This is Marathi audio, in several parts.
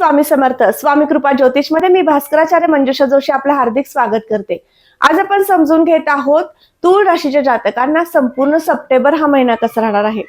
स्वामी समर्थ स्वामी कृपा ज्योतिषमध्ये मी भास्कराचार्य मंजुषा जोशी आपलं हार्दिक स्वागत करते. आज आपण समजून घेत आहोत तूळ राशीच्या जातकांना संपूर्ण सप्टेंबर हा महिना कसा राहणार आहे?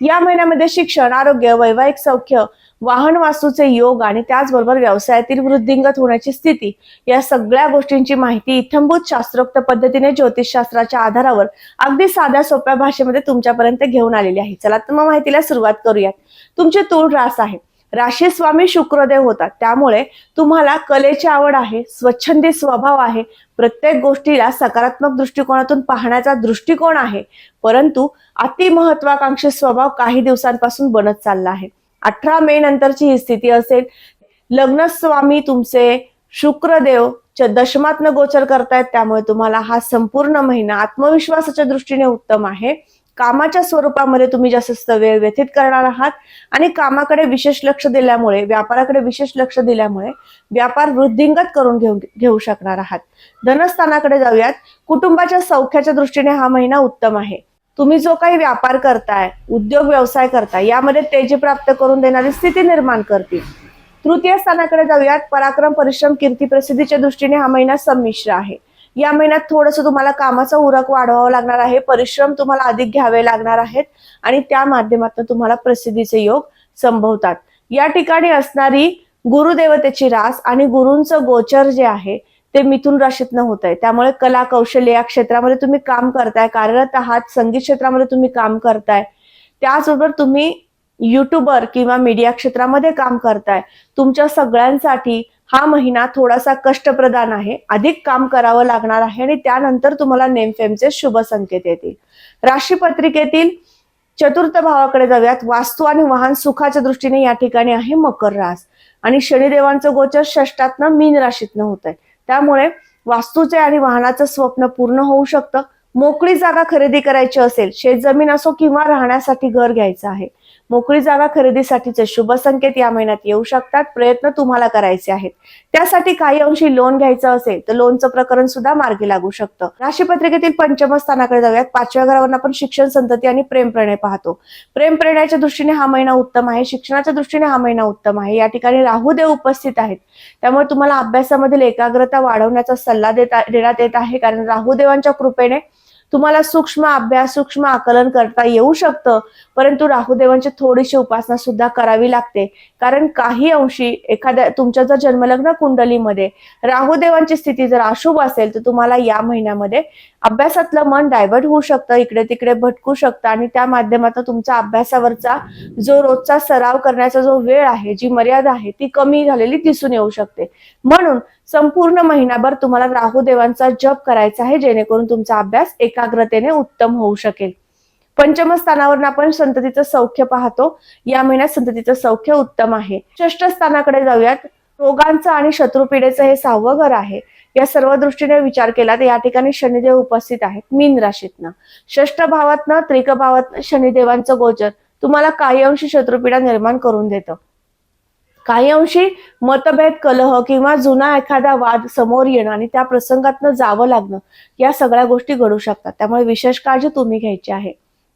या महिन्यामध्ये शिक्षण आरोग्य वैवाहिक सौख्य वाहन वास्तूचे योग आणि त्याचबरोबर व्यवसायातील वृद्धिंगत होण्याची स्थिती या सगळ्या गोष्टींची माहिती इथंभूत शास्त्रोक्त पद्धतीने ज्योतिषशास्त्राच्या आधारावर अगदी साध्या सोप्या भाषेमध्ये तुमच्यापर्यंत घेऊन आलेली आहे. चला तर मग माहितीला सुरुवात करूयात. तुमचे तूळ रास आहे. राशी स्वामी शुक्रदेव होतात. त्यामुळे तुम्हाला कलेची आवड आहे स्वच्छंदी स्वभाव आहे. प्रत्येक गोष्टीला सकारात्मक दृष्टिकोनातून पाहण्याचा दृष्टिकोन आहे. परंतु अतिमहत्वाकांक्षी स्वभाव काही दिवसांपासून बनत चालला आहे. अठरा मे नंतरची ही स्थिती असेल. लग्न स्वामी तुमचे शुक्रदेव च दशमात्न गोचर करतायत. त्यामुळे तुम्हाला हा संपूर्ण महिना आत्मविश्वासाच्या दृष्टीने उत्तम आहे. कामाच्या स्वरूपामध्ये तुम्ही जास्त वेळ व्यतीत करणार आहात. आणि कामाकडे विशेष लक्ष दिल्यामुळे व्यापाराकडे विशेष लक्ष दिल्यामुळे व्यापार वृद्धिंगत करून घेऊ घेऊ शकणार आहात. धनस्थानाकडे जाऊयात. कुटुंबाच्या सौख्याच्या दृष्टीने हा महिना उत्तम आहे. तुम्ही जो काही व्यापार करताय उद्योग व्यवसाय करताय यामध्ये तेजी प्राप्त करून देणारी स्थिती निर्माण करतील. तृतीय स्थानाकडे जाऊयात. पराक्रम परिश्रम कीर्ती प्रसिद्धीच्या दृष्टीने हा महिना संमिश्र आहे. या महिन्यात थोडंसं तुम्हाला कामाचा उरक वाढवावा लागणार आहे परिश्रम तुम्हाला अधिक घ्यावे लागणार आहेत आणि त्या माध्यमातून तुम्हाला प्रसिद्धीचे योग संभवतात. या ठिकाणी असणारी गुरुदेवतेची रास आणि गुरूंचं गोचर जे आहे ते मिथुन राशीतनं होत आहे त्यामुळे कला कौशल्य या क्षेत्रामध्ये तुम्ही काम करताय कार्यरत आहात संगीत क्षेत्रामध्ये तुम्ही काम करताय. त्याचबरोबर तुम्ही युट्यूबर किंवा मीडिया क्षेत्रामध्ये काम करताय. तुमच्या सगळ्यांसाठी हा महिना थोडासा कष्टप्रदान आहे. अधिक काम करावं लागणार आहे आणि त्यानंतर तुम्हाला नेमफेमचे शुभ संकेत येतील. राशी पत्रिकेतील चतुर्थ भावाकडे जाऊयात. वास्तू आणि वाहन सुखाच्या दृष्टीने या ठिकाणी आहे मकर रास. आणि शनिदेवांचं गोचर षष्टातनं मीन राशीतनं होत आहे त्यामुळे वास्तूचे आणि वाहनाचं स्वप्न पूर्ण होऊ शकतं. मोकळी जागा खरेदी करायची असेल शेतजमीन असो किंवा राहण्यासाठी घर घ्यायचं आहे. मोकळी जागा खरेदीसाठीचे शुभ संकेत या महिन्यात येऊ शकतात. प्रयत्न तुम्हाला करायचे आहेत. त्यासाठी काही अंशी लोन घ्यायचं असेल तर लोनचं प्रकरण सुद्धा मार्गी लागू शकतं. राशीपत्रिकेतील पंचम स्थानाकडे जाऊयात. पाचव्या घरावर आपण शिक्षण संतती आणि प्रेम प्रणय पाहतो. प्रेम प्रणयाच्या दृष्टीने हा महिना उत्तम आहे. शिक्षणाच्या दृष्टीने हा महिना उत्तम आहे. या ठिकाणी राहुदेव उपस्थित आहेत. त्यामुळे तुम्हाला अभ्यासामधील एकाग्रता वाढवण्याचा सल्ला देता देण्यात येत आहे. कारण राहुदेवांच्या कृपेने तुम्हाला सूक्ष्म अभ्यास सूक्ष्म आकलन करता येऊ शकतं. परंतु राहुदेवांची थोडीशी उपासना सुद्धा करावी लागते. कारण काही अंशी एखाद्या तुमच्या जर जन्मलग्न कुंडलीमध्ये राहुदेवांची स्थिती जर अशुभ असेल तर तुम्हाला या महिन्यामध्ये अभ्यासातलं मन डायव्हर्ट होऊ शकतं इकडे तिकडे भटकू शकतं आणि त्या माध्यमातून तुमचा अभ्यासावरचा जो रोजचा सराव करण्याचा जो वेळ आहे जी मर्यादा आहे ती कमी झालेली दिसून येऊ शकते. म्हणून संपूर्ण महिनाभर तुम्हाला राहुदेवांचा जप करायचा आहे जेणेकरून तुमचा अभ्यास एकाग्रतेने उत्तम होऊ शकेल. पंचम स्थानावर आपण संततीचं सौख्य पाहतो. या महिन्यात संततीचं सौख्य उत्तम आहे. षष्ठ स्थानाकडे जाऊयात. रोगांचं आणि शत्रुपीडेचं हे सहावं घर आहे. या सर्व दृष्टीने विचार केला तर या ठिकाणी शनिदेव उपस्थित आहेत. मीन राशीतनं. षष्ठ भावातनं त्रिक भावातनं शनिदेवांचं गोचर. तुम्हाला काही अंशी शत्रुपीडा निर्माण करून देतं. काही अंशी मतभेद कलह किंवा जुना एखादा वाद समोर येणं आणि त्या प्रसंगातनं जावं लागणं या सगळ्या गोष्टी घडू शकतात. त्यामुळे विशेष काळजी तुम्ही घ्यायची आहे.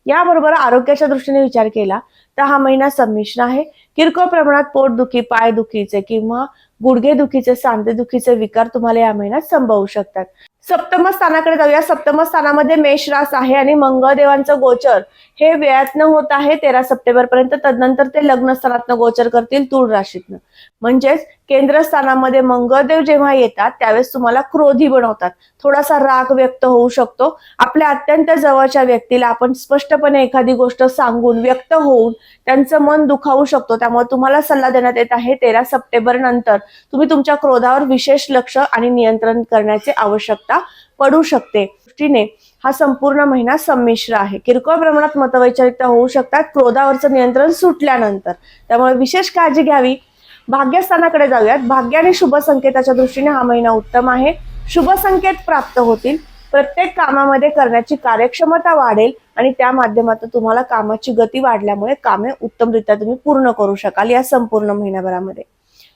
याबरोबर आरोग्याच्या दृष्टीने विचार केला तर हा महिना संमिश्र आहे. किरकोळ प्रमाणात पोटदुखी पायदुखीचे किंवा गुडघेदुखीचे सांधेदुखीचे विकार तुम्हाला या महिन्यात संभवू शकतात. सप्तम स्थानाकडे जाऊया. सप्तम स्थानामध्ये मेष रास आहे आणि मंगळदेवांचं गोचर. हे वेळातनं होत आहे तेरा सप्टेंबर पर्यंत. तदनंतर ते लग्न स्थानातनं गोचर करतील तूळ राशीतनं. म्हणजेच केंद्रस्थानामध्ये मंगळदेव जेव्हा येतात त्यावेळेस तुम्हाला क्रोधी बनवतात. थोडासा राग व्यक्त होऊ शकतो. आपल्या अत्यंत जवळच्या व्यक्तीला आपण स्पष्टपणे एखादी गोष्ट सांगून व्यक्त होऊन त्यांचं मन दुखावू शकतो. त्यामुळे तुम्हाला सल्ला देण्यात येत आहे तेरा सप्टेंबर नंतर. तुम्ही तुमच्या क्रोधावर विशेष लक्ष आणि नियंत्रण करण्याची आवश्यकता पडू शकते. दृष्टीने हा संपूर्ण महिना संमिश्र आहे. किरकोळ प्रमाणात मतवैचारिकता होऊ शकतात. क्रोधावरचं नियंत्रण सुटल्यानंतर. त्यामुळे विशेष काळजी घ्यावी. भाग्यस्थानाकडे जाऊयात. भाग्य आणि शुभ संकेताच्या दृष्टीने हा महिना उत्तम आहे. शुभ संकेत प्राप्त होतील. प्रत्येक कामामध्ये करण्याची कार्यक्षमता वाढेल आणि त्या माध्यमातून तुम्हाला कामाची गती वाढल्यामुळे कामे उत्तमरित्या तुम्ही पूर्ण करू शकाल या संपूर्ण महिन्याभरामध्ये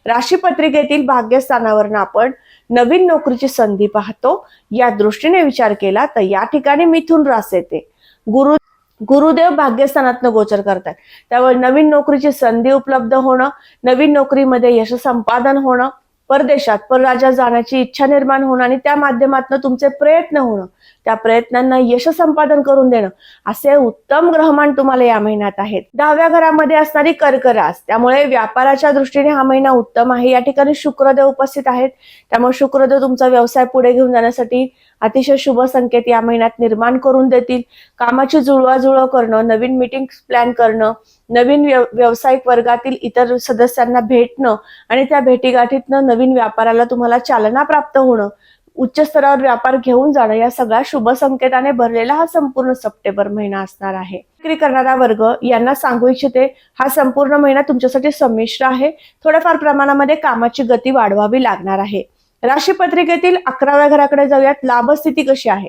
राशी पत्रिकेतील भाग्यस्थानावरनं आपण नवीन नोकरीची संधी पाहतो. या दृष्टीने विचार केला तर या ठिकाणी मिथुन रास येते. गुरु गुरुदेव भाग्यस्थानातनं गोचर करतात. त्यामुळे नवीन नोकरीची संधी उपलब्ध होणं नवीन नोकरीमध्ये यश संपादन होणं परदेशात परराज्यात जाण्याची इच्छा निर्माण होणं आणि त्या माध्यमातून तुमचे प्रयत्न होणं त्या प्रयत्नांना यश संपादन करून देणं असे उत्तम ग्रहमान तुम्हाला या महिन्यात आहेत. दहाव्या घरामध्ये असणारी कर्करास त्यामुळे व्यापाराच्या दृष्टीने हा महिना उत्तम आहे. या ठिकाणी शुक्रदेव उपस्थित आहेत. त्यामुळे शुक्रदेव तुमचा व्यवसाय पुढे घेऊन जाण्यासाठी अतिशय शुभ संकेत या महिन्यात निर्माण करून देतील. कामाची जुळवाजुळव करणं नवीन मीटिंग प्लॅन करणं नवीन व्यावसायिक वर्गातील इतर सदस्यांना भेटणं आणि त्या भेटीगाठीतनं नवीन व्यापाराला तुम्हाला चालना प्राप्त होणं उच्च स्तरावर व्यापार घेऊन जाणं या सगळ्या शुभ संकेताने भरलेला हा संपूर्ण सप्टेंबर महिना असणार आहे. विक्री करणारा वर्ग यांना सांगू इच्छिते हा संपूर्ण महिना तुमच्यासाठी संमिश्र आहे. थोड्याफार प्रमाणामध्ये कामाची गती वाढवावी लागणार आहे. राशी पत्रिकेतील अकराव्या घराकडे जाऊयात. लाभस्थिती कशी आहे?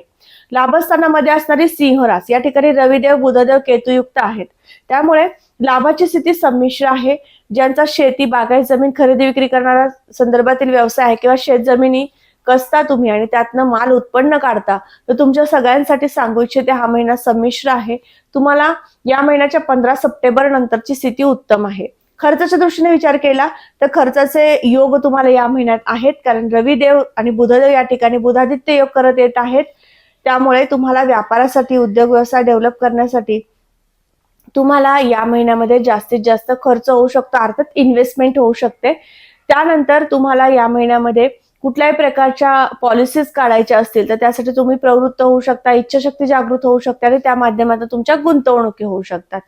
लाभस्थानामध्ये असणारी सिंहराज या ठिकाणी रविदेव बुधदेव केतुयुक्त आहेत. त्यामुळे लाभाची स्थिती संमिश्र आहे. ज्यांचा शेती बागायत जमीन खरेदी विक्री करणारा संदर्भातील व्यवसाय आहे किंवा शेत जमिनी कसता तुम्ही आणि त्यातनं माल उत्पन्न काढता तर तुमच्या सगळ्यांसाठी सांगू इच्छिते हा महिना संमिश्र आहे. तुम्हाला या महिन्याच्या पंधरा सप्टेंबर नंतरची स्थिती उत्तम आहे. खर्चाच्या दृष्टीने विचार केला तर खर्चाचे योग तुम्हाला या महिन्यात आहेत. कारण रविदेव आणि बुधदेव या ठिकाणी बुधादित्य योग करत येत आहेत. त्यामुळे तुम्हाला व्यापारासाठी उद्योग व्यवसाय डेव्हलप करण्यासाठी तुम्हाला या महिन्यामध्ये जास्तीत जास्त खर्च होऊ शकतो. अर्थात इन्व्हेस्टमेंट होऊ शकते. त्यानंतर तुम्हाला या महिन्यामध्ये कुठल्याही प्रकारच्या पॉलिसीज काढायच्या असतील तर त्यासाठी तुम्ही प्रवृत्त होऊ शकता इच्छाशक्ती जागृत होऊ शकते आणि त्या माध्यमातून तुमच्या गुंतवणुकी होऊ शकतात.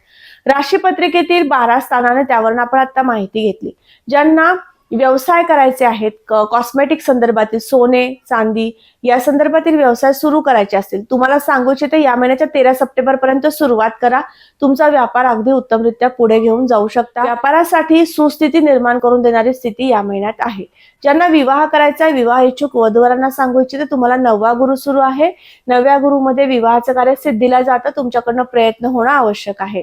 राशी पत्रिकेतील बारा स्थानाने त्यावरून आपण आता माहिती घेतली. ज्यांना व्यवसाय करायचे आहेत कॉस्मेटिक संदर्भातील सोने चांदी या संदर्भातील व्यवसाय सुरू करायचे असतील. तुम्हाला सांगू इच्छिते या महिन्याच्या तेरा सप्टेंबर पर्यंत सुरुवात करा. तुमचा व्यापार अगदी उत्तमरित्या पुढे घेऊन जाऊ शकता. व्यापारासाठी सुस्थिती निर्माण करून देणारी स्थिती या महिन्यात आहे. ज्यांना विवाह करायचा आहे विवाह इच्छुक वधूवरांना सांगू इच्छिते तुम्हाला नववा गुरु सुरू आहे. नव्या गुरुमध्ये विवाहाचं कार्य सिद्धीला जातं. तुमच्याकडनं प्रयत्न होणं आवश्यक आहे.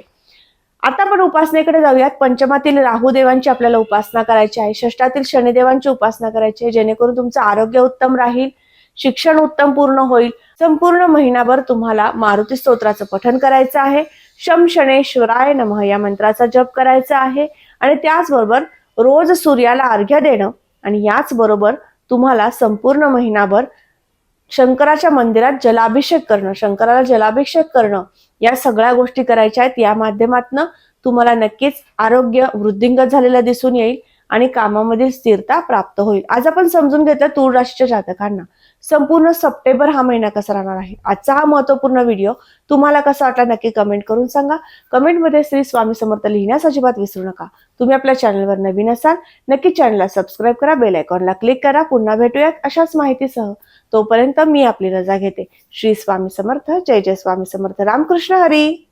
आता आपण उपासनेकडे जाऊयात. पंचमातील राहुदेवांची आपल्याला उपासना करायची आहे. षष्टातील शनिदेवांची उपासना करायची आहे. जेणेकरून तुमचं आरोग्य उत्तम राहील शिक्षण उत्तम पूर्ण होईल. संपूर्ण महिनाभर तुम्हाला मारुती स्तोत्राचं पठन करायचं आहे. शम शनेश्वराय नमः या मंत्राचा जप करायचा आहे. आणि त्याचबरोबर रोज सूर्याला अर्घ्य देणं. आणि याचबरोबर तुम्हाला संपूर्ण महिनाभर शंकराच्या मंदिरात जलाभिषेक करणं शंकराला जलाभिषेक करणं या सगळ्या गोष्टी करायच्या आहेत. या माध्यमातनं तुम्हाला नक्कीच आरोग्य वृद्धिंगत झालेलं दिसून येईल आणि कामामधील स्थिरता प्राप्त होईल. आज आपण समजून घेतलं तूळ राशीच्या जातकांना. संपूर्ण सप्टेंबर हा महिना कसा राहणार आहे? आजचा हा महत्त्वपूर्ण व्हिडिओ तुम्हाला कसा वाटला नक्की कमेंट करून सांगा. कमेंटमध्ये श्री स्वामी समर्थ लिहिण्यास अजिबात विसरू नका. तुम्ही आपल्या चॅनलवर नवीन असाल नक्की चॅनलला सबस्क्राईब करा बेल आयकॉनला क्लिक करा. पुन्हा भेटूयात अशाच माहितीसह. तोपर्यंत मी आपली रजा घेते. श्री स्वामी समर्थ. जय जय स्वामी समर्थ. रामकृष्ण हरी.